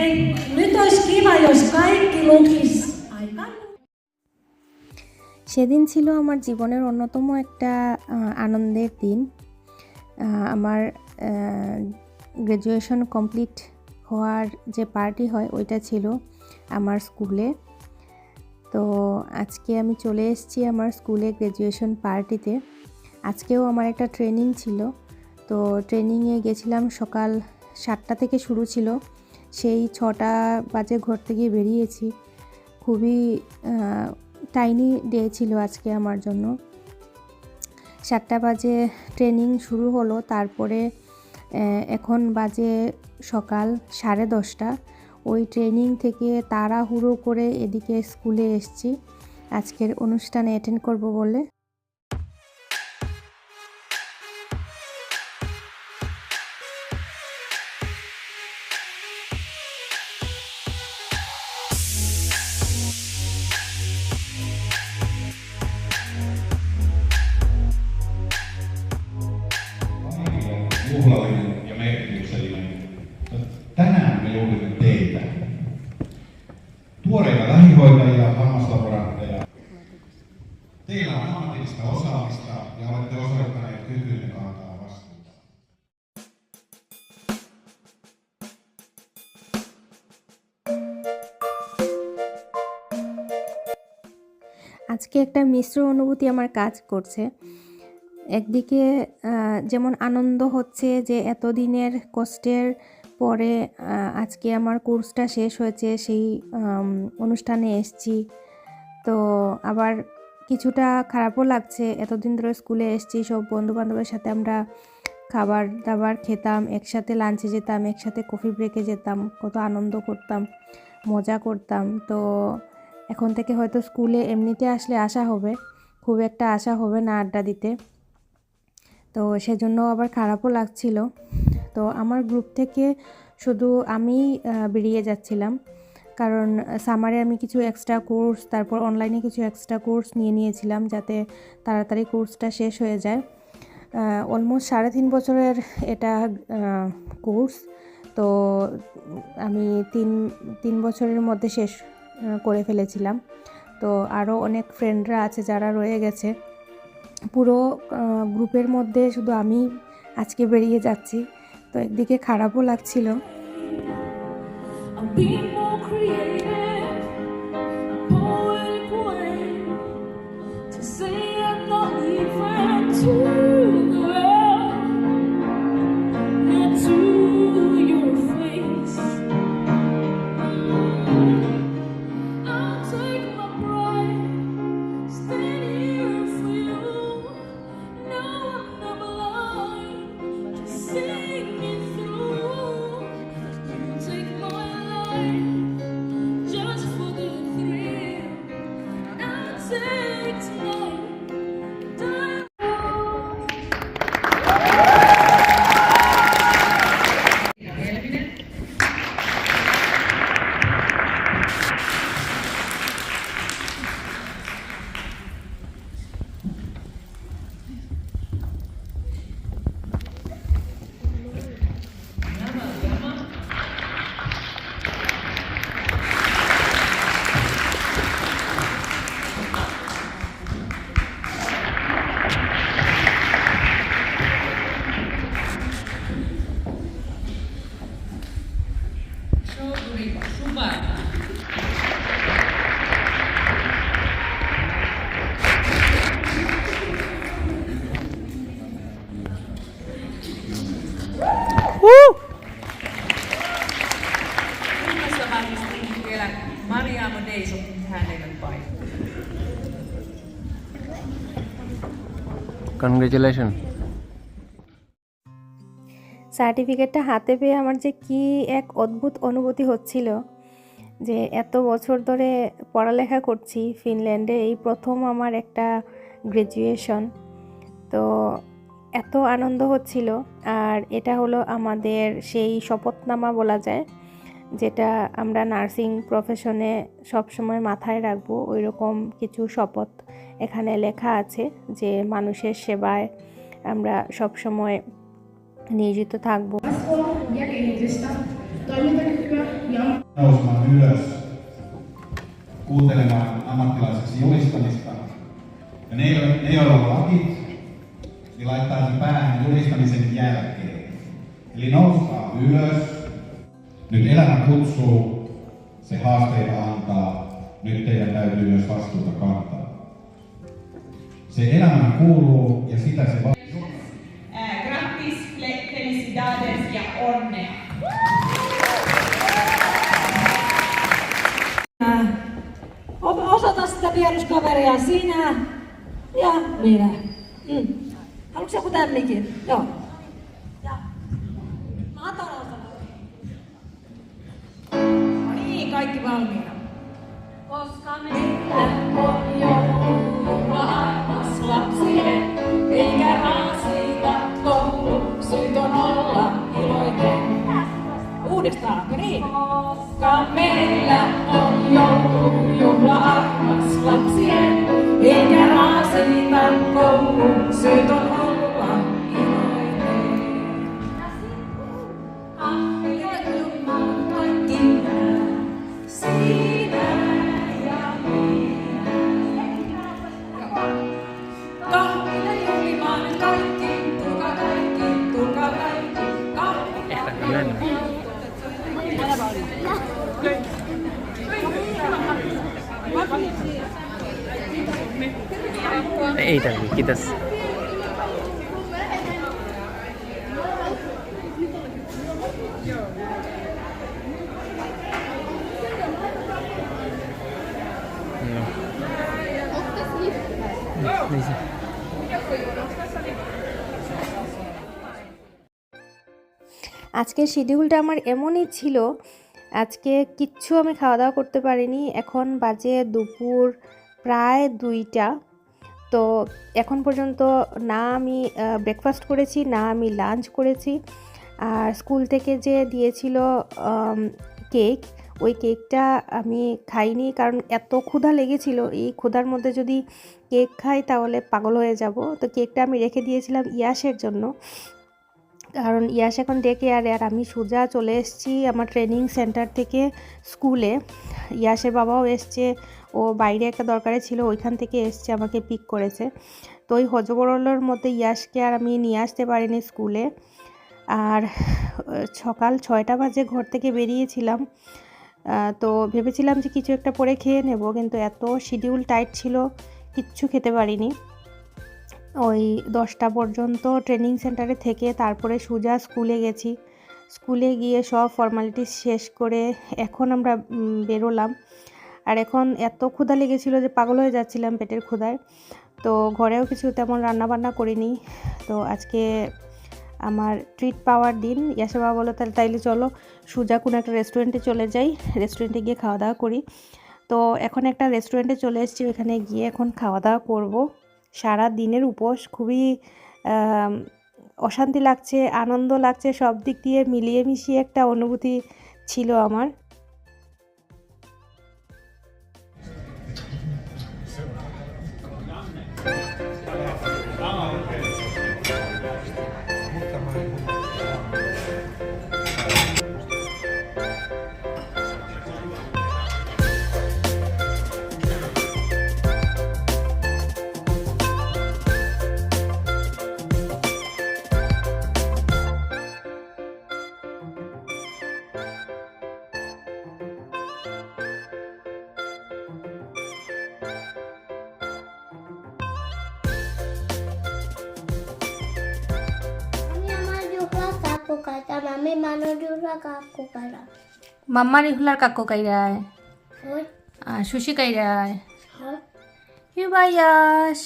Hei, nyt olisi kiva, jos kaikki lukis. সেদিন ছিল আমার জীবনের অন্যতম একটা আনন্দের দিন। আমার গ্র্যাজুয়েশন কমপ্লিট হওয়ার যে পার্টি হয় ওইটা ছিল আমার স্কুলে। তো আজকে আমি চলে এসেছি আমার স্কুলে গ্র্যাজুয়েশন পার্টিতে আজকেও আমার একটা ট্রেনিং ছিল। তো ট্রেনিংয়ে গেছিলাম সকাল সাতটা থেকে শুরু ছিল। সেই ছটা বাজে ঘর থেকে বেরিয়েছি। খুবই টাইনি ডে ছিল আজকে আমার জন্য। সাতটা বাজে ট্রেনিং শুরু হলো, তারপরে এখন বাজে সকাল সাড়ে দশটা। ওই ট্রেনিং থেকে তাড়াহুড়ো করে এদিকে স্কুলে এসছি। আজকের অনুষ্ঠানে অ্যাটেন্ড করব বলে। Juhlallinen ja merkityksellinen. Tänään me juhlimme teitä. Tuoreita lähihoitajia, hammaslaborantteja. Teillä on ammatillista osaamista ja olette osoittaneet kykynne kantaa vastuuta. আজকে একটা মিশ্র অনুভূতি আমার কাজ করছে একদিকে যেমন আনন্দ হচ্ছে যে এতদিনের কষ্টের পরে আজকে আমার কোর্সটা শেষ হয়েছে, সেই অনুষ্ঠানে এসছি। তো আবার কিছুটা খারাপও লাগছে, এতদিন ধরে স্কুলে এসছি, সব বন্ধু বান্ধবের সাথে আমরা খাবার দাবার খেতাম, একসাথে লাঞ্চে যেতাম, একসাথে কফি ব্রেকে যেতাম, কত আনন্দ করতাম, মজা করতাম। তো এখন থেকে হয়তো স্কুলে এমনিতে আসলে আসা হবে, খুব একটা আশা হবে না আড্ডা দিতে। তো সেজন্য আবার খারাপও লাগছিল। তো আমার গ্রুপ থেকে শুধু আমি বেরিয়ে যাচ্ছিলাম। কারণ সামারে আমি কিছু এক্সট্রা কোর্স তারপর অনলাইনে কিছু এক্সট্রা কোর্স নিয়ে নিয়েছিলাম যাতে তাড়াতাড়ি কোর্সটা শেষ হয়ে যায়। অলমোস্ট সাড়ে তিন বছরের এটা কোর্স তো আমি তিন তিন বছরের মধ্যে শেষ করে ফেলেছিলাম। তো আরও অনেক ফ্রেন্ডরা আছে যারা রয়ে গেছে। পুরো গ্রুপের মধ্যে শুধু আমি আজকে বেরিয়ে যাচ্ছি। তো একদিকে খারাপও লাগছিল। Congratulations. সার্টিফিকেটটা হাতে পেয়ে আমার যে কি এক অদ্ভুত অনুভূতি হচ্ছিল, যে এত বছর ধরে পড়ালেখা করছি ফিনল্যান্ডে, এই প্রথম আমার একটা গ্র্যাজুয়েশন তো এত আনন্দ হচ্ছিল, আর এটা হলো আমাদের সেই শপথনামা বলা যায় যেটা আমরা নার্সিং প্রফেশনে সবসময় মাথায় রাখব ওই রকম কিছু শপথ এখানে লেখা আছে যে মানুষের সেবায় আমরা সবসময় নিয়োজিত থাকব। Eli nouskaa ylös. Nyt elämä kutsuu, se haasteita antaa. Nyt teidän täytyy myös vastuuta kantaa. Se elämään kuuluu ja sitä se va- Eh, grattis, fe- felicidades ja onnea. O- Osoita sitä vieruskaveria sinä ja minä. Mm. Haluatko joku tämmikin? Joo. Ja matalalla. No kaikki valmiina. Koska meillä on joulua armas lapsille, eikä Ei tarvi, kiitos. No. Niin, niin Joo. Mm. আজকের শিডিউলটা আমার এমনই ছিল, আজকে কিচ্ছু আমি খাওয়া দাওয়া করতে পারিনি, এখন বাজে দুপুর প্রায় দুইটা। তো এখন পর্যন্ত না আমি ব্রেকফাস্ট করেছি, না আমি লাঞ্চ করেছি। আর স্কুল থেকে যে দিয়েছিল কেক ওই কেকটা আমি খাইনি, কারণ এত ক্ষুধা লেগেছিল। এই ক্ষুধার মধ্যে যদি কেক খাই, তাহলে পাগল হয়ে যাব। তো কেকটা আমি রেখে দিয়েছিলাম ইয়াসের জন্য। কারণ ইয়াস এখন ডেকে আর আর আমি সোজা চলে এসেছি আমার ট্রেনিং সেন্টার থেকে স্কুলে ইয়াসের বাবাও এসছে, ও বাইরে একটা দরকারে ছিল, ওইখান থেকে এসছে, আমাকে পিক করেছে। তো ওই হজবরলোর মধ্যে ইয়াসকে আর আমি নিয়ে আসতে পারিনি স্কুলে আর সকাল ছয়টা বাজে ঘর থেকে বেরিয়েছিলাম। তো ভেবেছিলাম যে কিছু একটা পরে খেয়ে নেব, কিন্তু এত শিডিউল টাইট ছিল, কিচ্ছু খেতে পারিনি। ওই দশটা পর্যন্ত ট্রেনিং সেন্টারে থেকে তারপরে সোজা স্কুলে গেছি। স্কুলে গিয়ে সব ফর্মালিটিস শেষ করে এখন আমরা বেরোলাম। আর এখন এত ক্ষুধা লেগেছিলো যে পাগল হয়ে যাচ্ছিলাম পেটের ক্ষুধায়। তো ঘরেও কিছু তেমন রান্নাবান্না করিনি। তো আজকে আমার ট্রিট পাওয়ার দিন। ইয়াসা বাবা বলো তাহলে, তাইলে চলো সোজা কোনো একটা রেস্টুরেন্টে চলে যাই। রেস্টুরেন্টে গিয়ে খাওয়া দাওয়া করি। তো এখন একটা রেস্টুরেন্টে চলে এসেছি। ওখানে গিয়ে এখন খাওয়া দাওয়া করব। সারা দিনের উপোস খুবই অশান্তি লাগছে, আনন্দ লাগছে, সব দিক দিয়ে মিলিয়ে মিশিয়ে একটা অনুভূতি ছিল আমার। মানুষ জুহলা কাকু কাইরা মাম্মা রিহুলার কাকু কাইরায়। ওই আর সুশি কাইরায়। হ্যাঁ। ইউ বাইয়াস